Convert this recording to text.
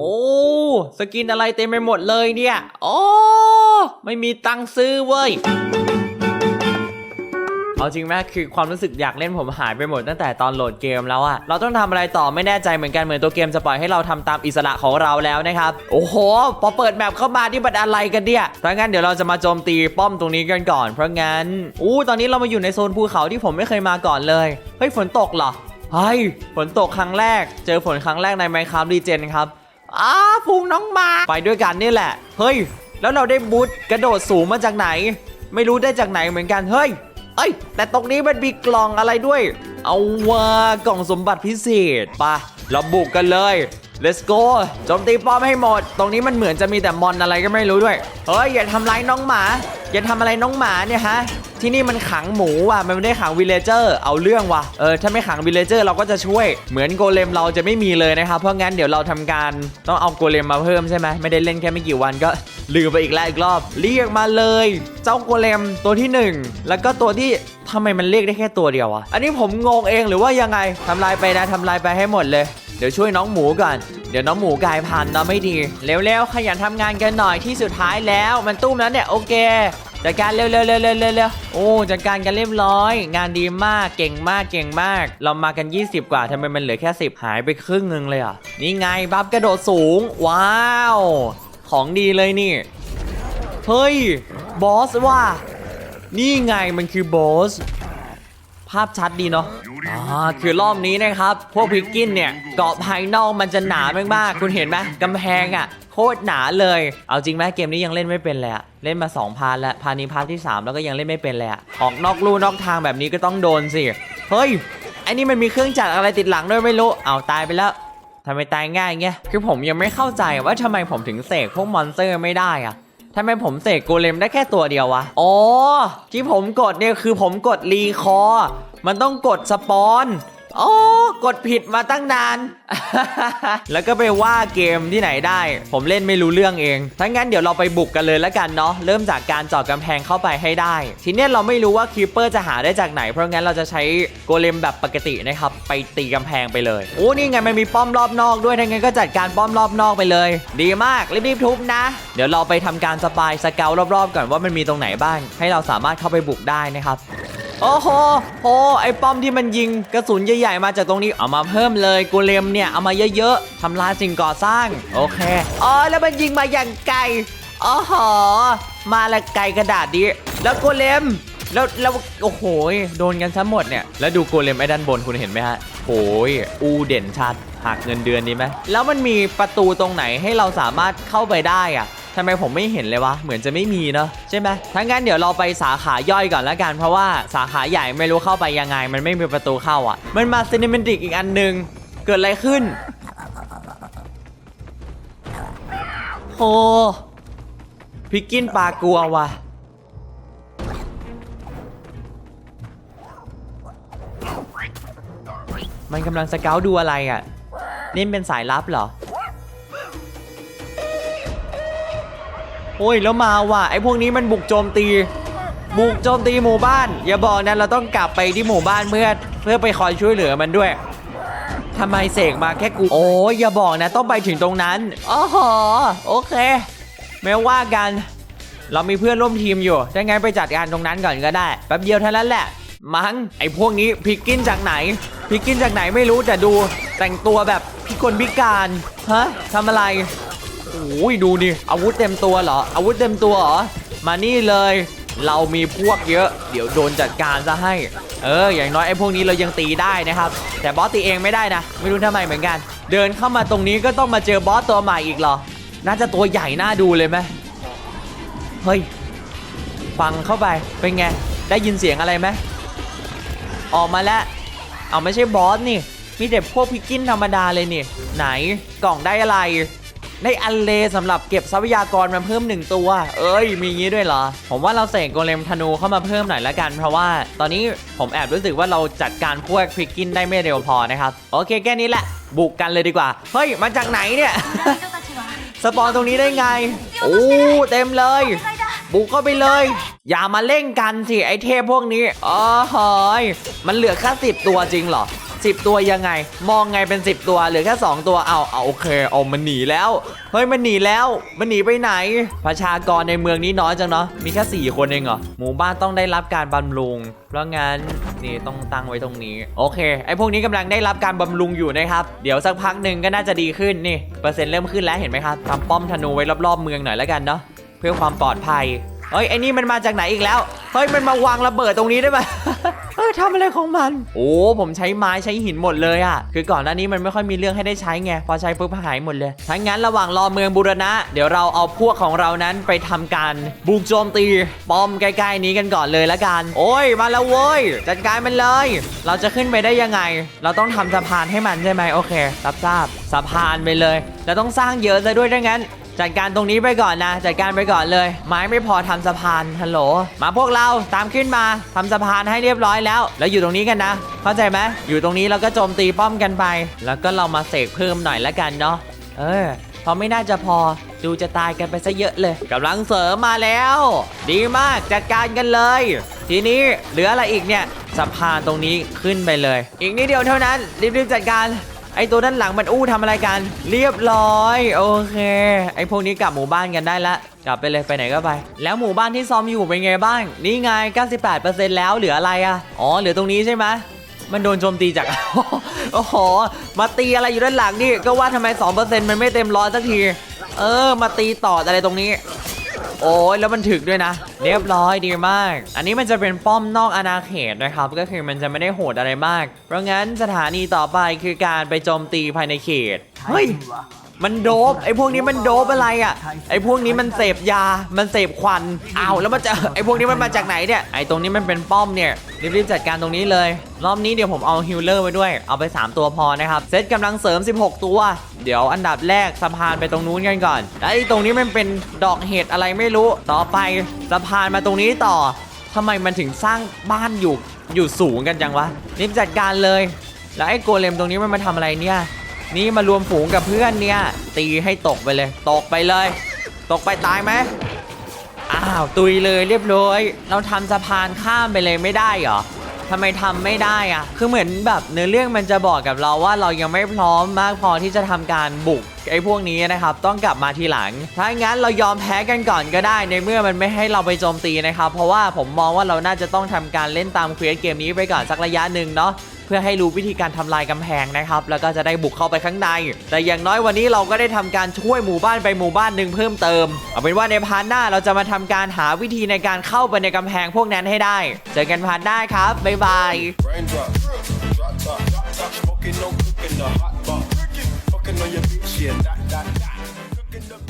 โอ้ สกินอะไรเต็มไปหมดเลยเนี่ย โอ้ ไม่มีตังค์ซื้อเว้ยเอาจริงไหมคือความรู้สึกอยากเล่นผมหายไปหมดตั้งแต่ตอนโหลดเกมแล้วอะเราต้องทำอะไรต่อไม่แน่ใจเหมือนกันเหมือนตัวเกมจะปล่อยให้เราทำตามอิสระของเราแล้วนะครับ โอ้โห พอเปิดแมปเข้ามาที่บัดอะไรกันเนี่ยถ้างั้นเดี๋ยวเราจะมาโจมตีป้อมตรงนี้กันก่อน เพราะงั้น อู้ตอนนี้เรามาอยู่ในโซนภูเขาที่ผมไม่เคยมาก่อนเลย เฮ้ยฝนตกเหรอ เฮ้ยฝนตกครั้งแรก เจอฝนครั้งแรกใน Minecraft Regen ครับ อ้าพุงน้องหมา ไปด้วยกันนี่แหละ เฮ้ย แล้วเราได้บูทกระโดดสูงมาจากไหน ไม่รู้ได้จากไหนเหมือนกัน เฮ้ย เอ้ย แต่ตรงนี้มันมีกล่องอะไรด้วย เอาว่ากล่องสมบัติพิเศษปะเราบุกกันเลย let's go โจมตีป้อมให้หมด ตรงนี้มันเหมือนจะมีแต่มอนอะไรก็ไม่รู้ด้วย เฮ้ย อย่าทำร้ายน้องหมา อย่าทำอะไรน้องหมาเนี่ยฮะ ที่นี่มันขังหมูว่ะมันไม่ได้ขังวิลเลเจอร์เอาเรื่องว่ะเออถ้าไม่ขังวิลเลเจอร์เราก็จะช่วย เหมือนโกเลมเราจะไม่มีเลยนะครับเพราะงั้นเดี๋ยวเราทำการต้องเอาโกเลมมาเพิ่มใช่ไหมไม่ได้เล่นแค่ไม่กี่วันก็ลืมไปอีกแล้วอีกรอบ เรียกมาเลย เจ้าโกเลมตัวที่หนึ่งแล้วก็ตัวที่ทำไมมันเรียกได้แค่ตัวเดียวอะอันนี้ผมงงเองหรือว่ายังไงทำลายไปนะทำลายไปให้หมดเลยเดี๋ยวช่วยน้องหมูก่อน เดี๋ยวน้องหมูกลายพันธุ์เนาะไม่ดี เร็วๆ ขยันทำงานกันหน่อยที่สุดท้ายแล้ว มันตุ้มแล้วเนี่ย โอเค จัดการเร็วๆเร็วๆเร็วๆเร็วๆโอ้จัดการกันเรียบร้อย งานดีมากเก่งมากเก่งมาก เรามากัน 20 กว่าทำไมมันเหลือแค่ 10 หายไปครึ่งหนึงเลยอะนี่ไงบัฟกระโดดสูง ว้าว ของดีเลยนี่ เฮ้ยบอสว่านี่ไงมันคือบอส ภาพชัดดีเนาะอ่าคือรอบนี้นะครับ พวกพิกกินเนี่ยเกาะภายนอกมันจะหนามากๆ คุณเห็นไหมกำแพงอะ่ะโคตรหนาเลย เอาจริงไหมเกมนี้ยังเล่นไม่เป็นเลยอะเล่นมา2พาร์ทแล้วพาร์ทนี้พาร์ทที่ 3 แล้วก็ยังเล่นไม่เป็นเลยอะออกนอกลู่นอกทางแบบนี้ก็ต้องโดนสิ เฮ้ยไอ้นี่มันมีเครื่องจักรอะไรติดหลังด้วยไม่รู้เอาตายไปแล้วทำไมตายง่ายเงี้ย คือผมยังไม่เข้าใจว่าทำไมผมถึงเสกพวกมอนสเตอร์ไม่ได้อะ ทำไมผมเสกโกเลมได้แค่ตัวเดียววะ อ๋อ ที่ผมกดเนี่ยคือผมกดรีคอร์มันต้องกดสปอน โอ๋อกดผิดมาตั้งนาน แล้วก็ไปว่าเกมที่ไหนได้ ผมเล่นไม่รู้เรื่องเองถ้างั้นเดี๋ยวเราไปบุกกันเลยแล้วกันเนาะเริ่มจากการเจาะกำแพงเข้าไปให้ได้ ทีเนี้ยเราไม่รู้ว่าคีเปอร์จะหาได้จากไหน เพราะงั้นเราจะใช้โกเลมแบบปกตินะครับ ไปตีกำแพงไปเลยโอ้นี่ไงมันมีป้อมรอบนอกด้วยถ้างั้นก็จัดการป้อมรอบนอกไปเลย ดีมากรีบๆทุบนะ เดี๋ยวเราไปทำการสปายสเกลรอบๆก่อนว่ามันมีตรงไหนบ้าง ให้เราสามารถเข้าไปบุกได้นะครับ โอ้โหโหไอ้ป้อมที่มันยิงกระสุนใหญ่ๆมาจากตรงนี้เอามาเพิ่มเลยกูเลมเนี่ยเอามาเยอะๆทำลายสิ่งก่อสร้างโอเคอ๋อแล้วมันยิงมาอย่างไกลอ๋อหอมาละไกลกระดาษดีแล้วกูเลมแล้วแล้วโอ้โหโดนกันซะหมดเนี่ยแล้วดูโกเลมไอ้ด้านบนคุณเห็นไหมฮะโอ้ยอูเด่นชัดหักเงินเดือนดีไหมแล้วมันมีประตูตรงไหนให้เราสามารถเข้าไปได้อะ ทำไมผมไม่เห็นเลยวะ เหมือนจะไม่มีเนาะใช่ไหมถ้างั้นเดี๋ยวเราไปสาขาย่อยก่อนละกัน เพราะว่าสาขาใหญ่ไม่รู้เข้าไปยังไง มันไม่มีประตูเข้าอะ มันมาซินิเมติกอีกอันหนึ่งเกิดอะไรขึ้นโหพิกกินปลากลัวว่ะมันกำลังสเกลดูอะไรอะ นี่เป็นสายลับเหรอ โอ้ยแล้วมาว่ะไอ้พวกนี้มันบุกโจมตี บุกโจมตีหมู่บ้าน อย่าบอกนะเราต้องกลับไปที่หมู่บ้านเพื่อเพื่อไปคอยช่วยเหลือมันด้วยทำไมเสกมาแค่กู โอ้ยอย่าบอกนะต้องไปถึงตรงนั้นอ๋อหอโอเค ไม่ว่ากัน เรามีเพื่อนร่วมทีมอยู่ถ้างั้นไปจัดการตรงนั้นก่อนก็ได้แป๊บเดียวเท่านั้นแหละมั้งไอ้พวกนี้พิกกินจากไหน พิกกินจากไหนไม่รู้แต่ดู แต่งตัวแบบพิกลพิการฮะทำอะไร โอ้ยดูดิอาวุธเต็มตัวเหรออาวุธเต็มตัวเหรอมานี่เลย เรามีพวกเยอะ เดี๋ยวโดนจัดการซะให้ เออ อย่างน้อยไอ้พวกนี้เรายังตีได้นะครับ แต่บอสตีเองไม่ได้นะ ไม่รู้ทำไมเหมือนกัน เดินเข้ามาตรงนี้ก็ต้องมาเจอบอสตัวใหม่อีกเหรอ น่าจะตัวใหญ่น่าดูเลยไหมเฮ้ยฟังเข้าไปเป็นไง ได้ยินเสียงอะไรไหมออกมาแล้วเอาไม่ใช่บอสนี่มีแต่พวกพิกกินธรรมดาเลยนี่ ไหนกล่องได้อะไร ได้อันเลสำหรับเก็บทรัพยากรมาเพิ่มหนึ่งตัว เอ้ย มีงี้ด้วยเหรอ ผมว่าเราเสกโกเลมธนูเข้ามาเพิ่มหน่อยละกัน เพราะว่าตอนนี้ผมแอบรู้สึกว่าเราจัดการพวกพิกกินได้ไม่เร็วพอนะครับ โอเคแค่นี้แหละ บุกกันเลยดีกว่า เฮ้ย มาจากไหนเนี่ย สปอนตรงนี้ได้ไง โอ้เต็มเลย บุกเข้าไปเลย อย่ามาเล่นกันสิไอเทพพวกนี้อ๋อหอยมันเหลือแค่สิบตัวจริงเหรอ 10 ตัวยังไง มองไงเป็น 10 ตัวเหลือแค่ 2 ตัวเอาเอาโอเคเอามันหนีแล้วเฮ้ยมันหนีแล้วมันหนีไปไหน ประชากรในเมืองนี้น้อยจังเนาะมีแค่ 4 คนเองเหรอหมู่บ้านต้องได้รับการบำรุงเพราะงั้นนี่ต้องตั้งไว้ตรงนี้โอเคไอพวกนี้กำลังได้รับการบำรุงอยู่นะครับเดี๋ยวสักพักหนึ่งก็น่าจะดีขึ้นนี่เปอร์เซ็นต์เริ่มขึ้นแล้วเห็นไหมครับทำป้อมธนูไว้รอบๆเมืองหน่อยแล้วกันเนาะเพื่อความปลอดภัย เฮ้ยไอ้นี่มันมาจากไหนอีกแล้วเฮ้ยมันมาวางระเบิดตรงนี้ได้ไหมเออทำอะไรของมัน โอ้ผมใช้ไม้ใช้หินหมดเลยอะคือก่อนหน้านี้มันไม่ค่อยมีเรื่องให้ได้ใช้ไง พอใช้ปุ๊บหายหมดเลยทั้งงั้นระหว่างรอเมืองบูรณะ เดี๋ยวเราเอาพวกของเรานั้นไปทำการบุกโจมตีป้อมใกล้ๆนี้กันก่อนเลยละกัน โอ้ยมาแล้วเว้ยจัดการมันเลย เราจะขึ้นไปได้ยังไง เราต้องทำสะพานให้มันใช่ไหมโอเค รับทราบสะพานไปเลย แล้วต้องสร้างเยอะซะด้วยดังนั้น จัดการตรงนี้ไปก่อนนะ จัดการไปก่อนเลย ไม้ไม่พอทำสะพานฮัลโหลมาพวกเราตามขึ้นมาทำสะพานให้เรียบร้อยแล้ว แล้วอยู่ตรงนี้กันนะ เข้าใจไหมอยู่ตรงนี้เราก็โจมตีป้อมกันไป แล้วก็เรามาเสกเพิ่มหน่อยละกันเนาะเออเพราะไม่น่าจะพอดูจะตายกันไปซะเยอะเลยกำลังเสริมมาแล้ว ดีมากจัดการกันเลย ทีนี้เหลืออะไรอีกเนี่ยสะพานตรงนี้ขึ้นไปเลย อีกนิดเดียวเท่านั้นรีบๆจัดการ ไอตัวด้านหลังมันอู้ทำอะไรกัน เรียบร้อย โอเค ไอพวกนี้กลับหมู่บ้านกันได้ละ กลับไปเลยไปไหนก็ไป แล้วหมู่บ้านที่ซ้อมอยู่เป็นไงบ้าง นี่ไง 98%แล้วเหลืออะไรอะอ๋อเหลือตรงนี้ใช่ไหมมันโดนโจมตีจาก โอ้โห มาตีอะไรอยู่ด้านหลังนี่ ก็ว่าทำไม 2%มันไม่เต็มร้อยสักที เออ มาตีต่ออะไรตรงนี้ โอ้ยแล้วมันถึกด้วยนะ เรียบร้อยดีมาก อันนี้มันจะเป็นป้อมนอกอาณาเขตนะครับ ก็คือมันจะไม่ได้โหดอะไรมาก เพราะงั้นสถานีต่อไปคือการไปโจมตีภายในเขต เฮ้ย มันโดบไอ้พวกนี้มันโดบอะไรอะ ไอ้พวกนี้มันเสพยา มันเสพควันอ้าวแล้วมันจะไอ้พวกนี้มันมาจากไหนเนี่ย ไอ้ตรงนี้มันเป็นป้อมเนี่ยรีบๆจัดการตรงนี้เลย รอบนี้เดี๋ยวผมเอาฮิลเลอร์ไปด้วย เอาไป 3 ตัวพอนะครับ เซตกำลังเสริม 16 ตัว เดี๋ยวอันดับแรกสะพานไปตรงนู้นกันก่อนไอ้ตรงนี้มันเป็นดอกเห็ดอะไรไม่รู้ ต่อไปสะพานมาตรงนี้ต่อทำไมมันถึงสร้างบ้านอยู่อยู่สูงกันจังวะรีบจัดการเลย แล้วไอ้โกเลมตรงนี้มันมาทำอะไรเนี่ย นี่มารวมฝูงกับเพื่อนเนี่ย ตีให้ตกไปเลย ตกไปเลย ตกไปตายไหมอ้าวตุยเลยเรียบร้อย เราทำสะพานข้ามไปเลยไม่ได้เหรอ ทำไมทำไม่ได้อะคือเหมือนแบบเนื้อเรื่องมันจะบอกกับเราว่าเรายังไม่พร้อมมากพอที่จะทำการบุกไอ้พวกนี้นะครับ ต้องกลับมาทีหลัง ถ้างั้นเรายอมแพ้กันก่อนก็ได้ ในเมื่อมันไม่ให้เราไปโจมตีนะครับ เพราะว่าผมมองว่าเราน่าจะต้องทำการเล่นตามเควสเกมนี้ไปก่อนสักระยะหนึ่งเนาะ เพื่อให้รู้วิธีการทำลายกำแพงนะครับ แล้วก็จะได้บุกเข้าไปข้างใน แต่อย่างน้อยวันนี้เราก็ได้ทำการช่วยหมู่บ้านไปหมู่บ้านหนึ่งเพิ่มเติม เอาเป็นว่าในพาร์ทหน้าเราจะมาทำการหาวิธีในการเข้าไปในกำแพงพวกนั้นให้ได้ เจอกันพาร์ทหน้าครับ บ๊ายบาย cooking, the hot pot. Fucking on your bitch, yeah, that, that, that. Cooking up dope in the